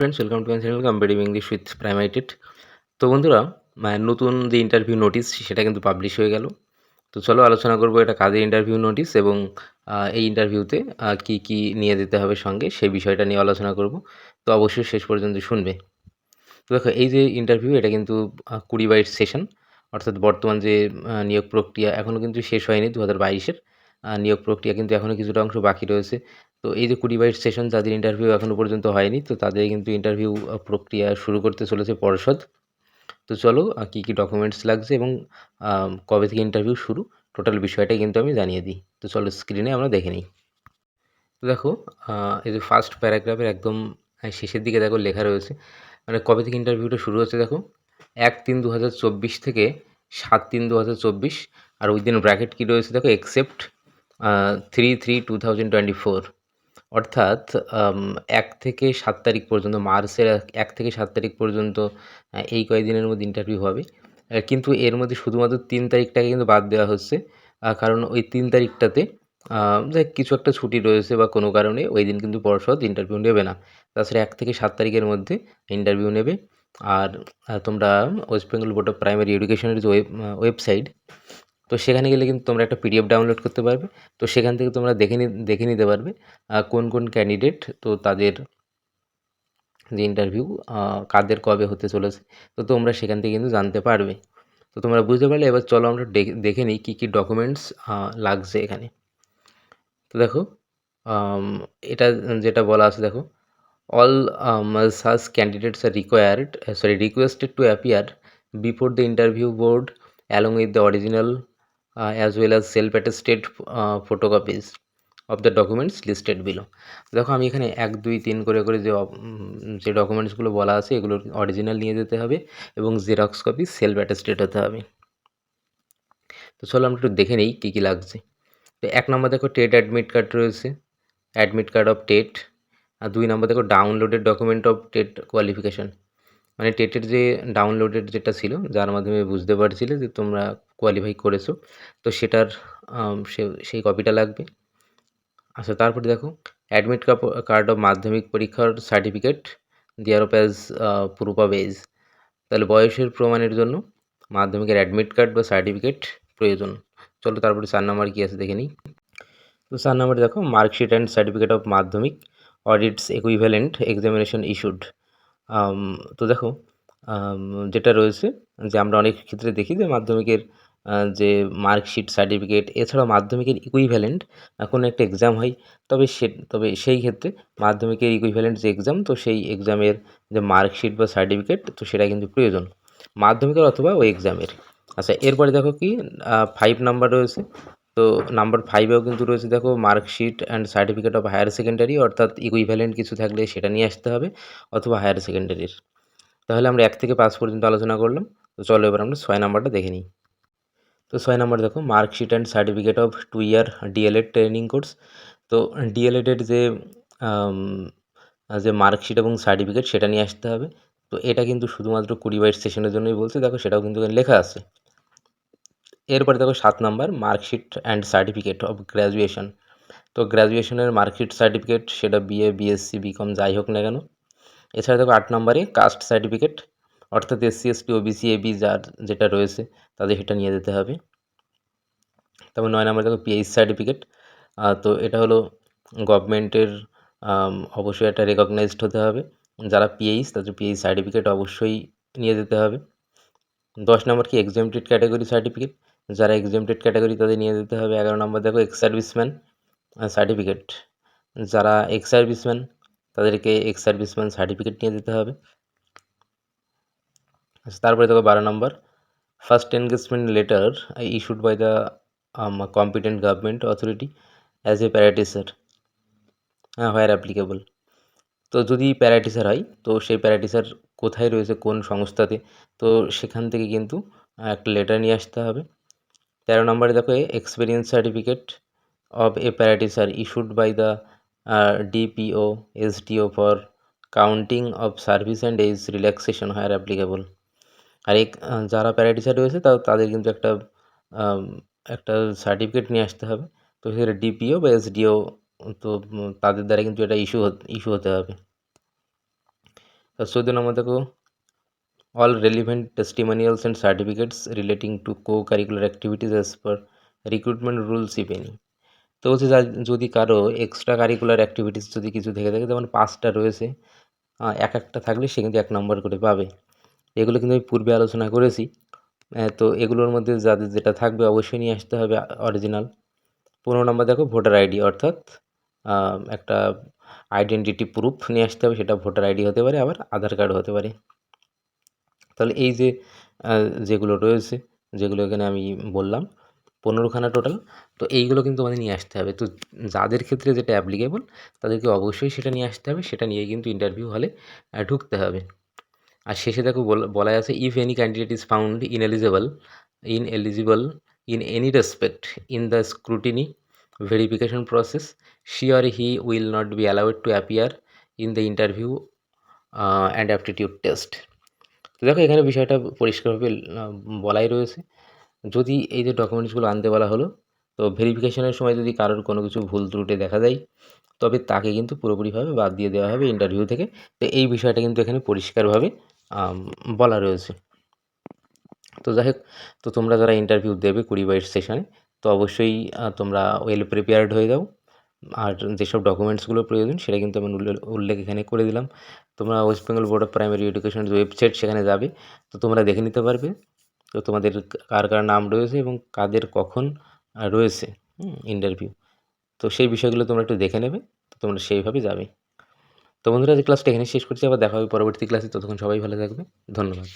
Friends welcome to my channel competitive English with প্রাইমাইটেড তো বন্ধুরা মানে নতুন যে ইন্টারভিউ নোটিস সেটা কিন্তু পাবলিশ হয়ে গেল। তো চলো আলোচনা করব এটা কাদের ইন্টারভিউ নোটিস এবং এই ইন্টারভিউতে কি কি নিয়ে দিতে হবে সঙ্গে সেই বিষয়টা নিয়ে আলোচনা করব। তো অবশ্যই শেষ পর্যন্ত শুনবে। তো দেখো, এই যে ইন্টারভিউ এটা কিন্তু কুড়ি বাইশ সেশন অর্থাৎ বর্তমান যে নিয়োগ প্রক্রিয়া এখনও কিন্তু শেষ হয়নি দু হাজার বাইশের নিয়োগ প্রক্রিয়া কিন্তু এখনও কিছুটা অংশ বাকি রয়েছে। তো এই যে কুড়ি বাইশ সেশন যাদের ইন্টারভিউ এখনও পর্যন্ত হয়নি, তো তাদের কিন্তু ইন্টারভিউ প্রক্রিয়া শুরু করতে চলেছে পর্ষদ। তো চলো কী কী ডকুমেন্টস লাগছে এবং কবে থেকে ইন্টারভিউ শুরু টোটাল বিষয়টাই কিন্তু আমি জানিয়ে দিই। তো চলো স্ক্রিনে আমরা দেখে নিই। তো দেখো এই যে ফার্স্ট প্যারাগ্রাফের একদম শেষের দিকে দেখো লেখা রয়েছে মানে কবে থেকে ইন্টারভিউটা শুরু হচ্ছে দেখো? এক তিন দু থেকে সাত তিন দু আর ওই দিন ব্র্যাকেট কী রয়েছে দেখো? Except three three two thousand twenty four অর্থাৎ এক থেকে সাত তারিখ পর্যন্ত, মার্চের এক- থেকে সাত তারিখ পর্যন্ত এই কয়েকদিনের মধ্যে ইন্টারভিউ হবে। কিন্তু এর মধ্যে শুধুমাত্র তিন তারিখটাকে কিন্তু বাদ দেওয়া হচ্ছে। কারণ ওই তিন তারিখটাতে দেখ কিছু একটা ছুটি রয়েছে বা কোনো কারণে ওই দিন কিন্তু পর্ষদ ইন্টারভিউ নেবে না। তাছাড়া এক থেকে সাত তারিখের মধ্যে ইন্টারভিউ নেবে। আর তোমরা West Bengal board of primary এডুকেশনের যে ওয়েব ওয়েবসাইট তো সেখানে গেলে কিন্তু তোমরা একটা পিডিএফ ডাউনলোড করতে পারবে। তো সেখান থেকে তোমরা দেখে দেখে নিতে পারবে কোন কোন ক্যান্ডিডেট তো তাদের যে ইন্টারভিউ কাদের কবে হতে চলেছে, তো তোমরা সেখান থেকে কিন্তু জানতে পারবে। তো তোমরা বুঝতে পারলে, এবার চলো আমরা দেখে নিই কী কী ডকুমেন্টস লাগছে এখানে। তো দেখো এটা যেটা বলা আছে, দেখো all সাস candidates are required sorry requested to appear before the interview board along with the original as well as self attested photocopies of the documents listed below দেখো, আমি এখানে এক, দুই, তিন করে করে যে যে ডকুমেন্টসগুলো বলা আছে এগুলোর অরিজিনাল নিয়ে যেতে হবে এবং জেরক্স কপি সেলফ অ্যাটেস্টেড হতে হবে। তো চলো আমরা একটু দেখে নিই কী কী লাগছে। তো এক নম্বর দেখো, টেট অ্যাডমিট কার্ড রয়েছে। Admit card of TET. আর দুই নম্বর দেখো downloaded document of TET qualification মানে টেটের যে ডাউনলোডেড যেটা ছিল, যার মাধ্যমে বুঝতে পারছিলে যে তোমরা কোয়ালিফাই করেছ, তো সেটার সেই কপিটা লাগবে। আচ্ছা তারপরে দেখো অ্যাডমিট কার্ড অফ মাধ্যমিক পরীক্ষার certificate thereof as proof of age তাহলে বয়সের প্রমাণের জন্য মাধ্যমিকের অ্যাডমিট কার্ড বা সার্টিফিকেট প্রয়োজন। চলো তারপরে চার নাম্বার কী আছে দেখে নিই। তো চার নাম্বারে দেখো marksheet and certificate of Madhyamik or its equivalent examination issued তো দেখো যেটা রয়েছে যে আমরা অনেক ক্ষেত্রে দেখি যে মাধ্যমিকের যে মার্কশিট, সার্টিফিকেট, এছাড়াও মাধ্যমিকের ইকুইভ্যালেন্ট কোনো একটা এক্সাম হয়। তবে সে, তবে সেই ক্ষেত্রে মাধ্যমিকের ইকুইভ্যালেন্ট যে এক্সাম তো সেই এক্সামের যে মার্কশিট বা সার্টিফিকেট, তো সেটা কিন্তু প্রয়োজন। মাধ্যমিকের অথবা ওই এক্সামের আচ্ছা এরপরে দেখো কি ফাইভ নাম্বার রয়েছে। তো নাম্বার ফাইভেও কিন্তু রয়েছে দেখো marksheet and certificate of higher secondary অর্থাৎ ইকুইভ্যালেন্ট কিছু থাকলে সেটা নিয়ে আসতে হবে অথবা হায়ার সেকেন্ডারির তাহলে আমরা এক থেকে পাঁচ পর্যন্ত আলোচনা করলাম। তো চলো এবার আমরা ছয় নাম্বারটা দেখে নিই। তো ছয় নাম্বার দেখো marksheet and certificate of two year DElEd training course তো ডিএলএডের যে যে মার্কশিট এবং সার্টিফিকেট সেটা নিয়ে আসতে হবে। তো এটা কিন্তু শুধুমাত্র কুড়ি বাইশ সেশনের জন্যই বলছে। দেখো সেটাও কিন্তু লেখা আছে। এরপরে দেখো সাত number marksheet and certificate of graduation. তো গ্র্যাজুয়েশনের মার্কশিট সার্টিফিকেট, সেটা বিএ বিএসসি বিকম যাই হোক না কেন। এছাড়া দেখো আট নম্বরে কাস্ট সার্টিফিকেট, অর্থাৎ এসসি এসটি ওবিসি এবি যার যেটা রয়েছে তাদের সেটা নিয়ে যেতে হবে। তারপর নয় নম্বরে দেখো পিএইচ সার্টিফিকেট তো এটা হলো গভর্নমেন্টের অবশ্যই একটা রেকগনাইজড হতে হবে। যারা পিএইচ তাদের পিএইচ সার্টিফিকেট অবশ্যই নিয়ে যেতে হবে। দশ নম্বর কি এক্সামটেড ক্যাটাগরি সার্টিফিকেট যারা এক্সামটেড ক্যাটাগরি তাদের নিয়ে যেতে হবে। এগারো নম্বর দেখো এক্স সার্ভিসম্যান সার্টিফিকেট যারা এক্স সার্ভিসম্যান তাদেরকে এক্স সার্ভিসম্যান সার্টিফিকেট নিয়ে যেতে হবে। আচ্ছা তারপরে দেখো বারো number. First engagement letter issued by the competent government authority as a para teacher হ্যাঁ হোয়ার অ্যাপ্লিকেবল তো যদি প্যারাটিসার হয়, তো সেই প্যারাটিসার কোথায় রয়েছে, কোন সংস্থাতে, তো সেখান থেকে কিন্তু একটা লেটার নিয়ে আসতে হবে। তেরো নম্বরে দেখো experience certificate of a para teacher issued by the DPO SDO for counting of service and age relaxation where applicable আর এক যারা প্যারাটিসার রয়েছে তা তাদের কিন্তু একটা একটা সার্টিফিকেট নিয়ে আসতে হবে। তো সেটা ডিপিও বা এসডিও তো তাদের দ্বারা কিন্তু এটা ইস্যু ইস্যু হতে হবে। চোদ্দ নম্বর দেখো all relevant testimonials and certificates relating to co-curricular activities as per recruitment rules if any. তো যা- যদি কারও এক্সট্রা কারিকুলার অ্যাক্টিভিটিস যদি কিছু থেকে থাকে, যেমন পাঁচটা রয়েছে এক একটা থাকলে সে কিন্তু এক নম্বর করে পাবে। এগুলো কিন্তু আমি পূর্বে আলোচনা করেছি। তো এগুলোর মধ্যে যাদের যেটা থাকবে অবশ্যই নিয়ে আসতে হবে অরিজিনাল পনেরো নম্বর দেখো ভোটার আইডি অর্থাৎ একটা আইডেন্টিটি প্রুফ নিয়ে আসতে হবে, সেটা ভোটার আইডি হতে পারে, আবার আধার কার্ড হতে পারে। তাহলে এই যে যেগুলো রয়েছে যেগুলো এখানে আমি বললাম পনেরোখানা টোটাল তো এইগুলো কিন্তু আমাদের নিয়ে আসতে হবে। তো যাদের ক্ষেত্রে যেটা অ্যাপ্লিকেবল তাদেরকে অবশ্যই সেটা নিয়ে আসতে হবে সেটা নিয়ে কিন্তু ইন্টারভিউ হলে ঢুকতে হবে। আর শেষে দেখো বল- আছে if any candidate is found ineligible ineligible in any respect in the scrutiny verification process he will not be allowed to appear in the interview uh, and aptitude test. তো দেখো, এখানে বিষয়টা পরিষ্কারভাবে বলাই রয়েছে। যদি এই যে ডকুমেন্টসগুলো আনতে বলা হলো, তো ভেরিফিকেশনের সময় যদি কারোর কোনো কিছু ভুল ত্রুটি দেখা যায় তবে তাকে কিন্তু পুরোপুরিভাবে বাদ দিয়ে দেওয়া হবে ইন্টারভিউ থেকে। তো এই বিষয়টা কিন্তু এখানে পরিষ্কারভাবে বলা রয়েছে। তো যাই হোক, তো তোমরা যারা ইন্টারভিউ দেবে কুড়ি বাইশ সেশনে তো অবশ্যই তোমরা ওয়েল প্রিপেয়ার্ড হয়ে যাও। আর যেসব ডকুমেন্টসগুলো প্রয়োজন, সেটা কিন্তু আমি উল্লেখ এখানে করে দিলাম। তোমরা West Bengal board of primary education website সেখানে যাবে, তো তোমরা দেখে নিতে পারবে তো তোমাদের কার কার নাম রয়েছে এবং কাদের কখন রয়েছে ইন্টারভিউ তো সেই বিষয়গুলো তোমরা একটু দেখে নেবে, তো তোমরা সেইভাবে যাবে। তো বন্ধুরা যে ক্লাসটা এখানে শেষ করছি, আবার দেখা হবে পরবর্তী ক্লাসে ততক্ষণ সবাই ভালো থাকবে। ধন্যবাদ।